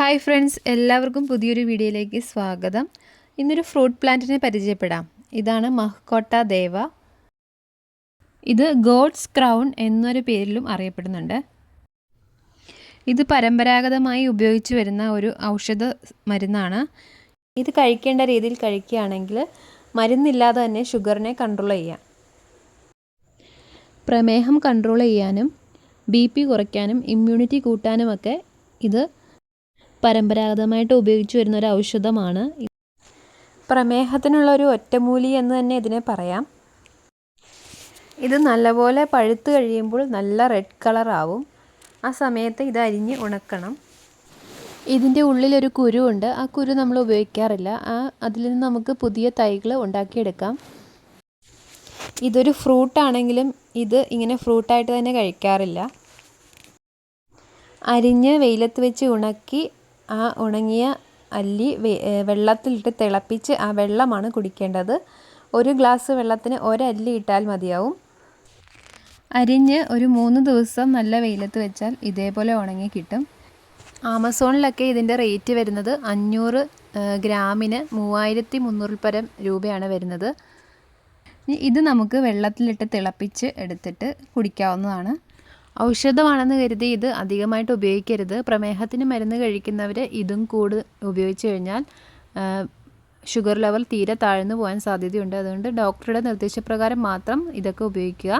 Hi friends എല്ലാവർക്കും പുതിയൊരു വീഡിയോയിലേക്ക് സ്വാഗതം. ഇന്നൊരു ഫ്രൂട്ട് പ്ലാന്റിനെ പരിചയപ്പെടാം. ഇതാണ് മഹ്കോട്ട ദേവ. ഇത് ഗോഡ്സ് ക്രൗൺ എന്നൊരു പേരിലും അറിയപ്പെടുന്നുണ്ട്. ഇത് പരമ്പരാഗതമായി ഉപയോഗിച്ചു വരുന്ന ഒരു ഔഷധ മരുന്നാണ്. ഇത് കഴിക്കേണ്ട രീതിയിൽ കഴിക്കുകയാണെങ്കിൽ മരുന്നില്ലാതെ തന്നെ ഷുഗറിനെ കൺട്രോൾ ചെയ്യാം. പ്രമേഹം കൺട്രോൾ ചെയ്യാനും ബി പി കുറയ്ക്കാനും ഇമ്മ്യൂണിറ്റി കൂട്ടാനുമൊക്കെ ഇത് പരമ്പരാഗതമായിട്ട് ഉപയോഗിച്ചു വരുന്ന ഒരു ഔഷധമാണ് പ്രമേഹത്തിനുള്ള ഒരു ഒറ്റമൂലി എന്ന് തന്നെ ഇതിനെ പറയാം. ഇത് നല്ലപോലെ പഴുത്ത് കഴിയുമ്പോൾ നല്ല റെഡ് കളർ ആവും ആ സമയത്ത് ഇത് അരിഞ്ഞ് ഉണക്കണം. ഇതിന്റെ ഉള്ളിലൊരു കുരുവുണ്ട്. ആ കുരു നമ്മൾ ഉപയോഗിക്കാറില്ല. ആ അതിൽ നിന്ന് നമുക്ക് പുതിയ തൈകൾ ഉണ്ടാക്കിയെടുക്കാം. ഇതൊരു ഫ്രൂട്ടാണെങ്കിലും ഇത് ഇങ്ങനെ ഫ്രൂട്ടായിട്ട് തന്നെ കഴിക്കാറില്ല. അരിഞ്ഞ് വെയിലത്ത് വെച്ച് ഉണക്കി ആ ഉണങ്ങിയ അല്ലി വെള്ളത്തിലിട്ട് തിളപ്പിച്ച് ആ വെള്ളമാണ് കുടിക്കേണ്ടത്. ഒരു ഗ്ലാസ് വെള്ളത്തിന് ഒരല്ലി ഇട്ടാൽ മതിയാവും. അരിഞ്ഞ് ഒരു മൂന്ന് ദിവസം നല്ല വെയിലത്ത് വെച്ചാൽ ഇതേപോലെ ഉണങ്ങി കിട്ടും. ആമസോണിലൊക്കെ ഇതിന്റെ റേറ്റ് വരുന്നത് അഞ്ഞൂറ് ഗ്രാമിന് മൂവായിരത്തി മുന്നൂറിൽ പരം രൂപയാണ് വരുന്നത്. ഇത് നമുക്ക് വെള്ളത്തിലിട്ട് തിളപ്പിച്ച് എടുത്തിട്ട് കുടിക്കാവുന്നതാണ്. ഔഷധമാണെന്ന് കരുതി ഇത് അധികമായിട്ട് ഉപയോഗിക്കരുത്. പ്രമേഹത്തിന് മരുന്ന് കഴിക്കുന്നവർ ഇതും കൂട് ഉപയോഗിച്ച് കഴിഞ്ഞാൽ ഷുഗർ ലെവൽ തീരെ താഴ്ന്നു പോകാൻ സാധ്യതയുണ്ട്. അതുകൊണ്ട് ഡോക്ടറുടെ നിർദ്ദേശപ്രകാരം മാത്രം ഇതൊക്കെ ഉപയോഗിക്കുക.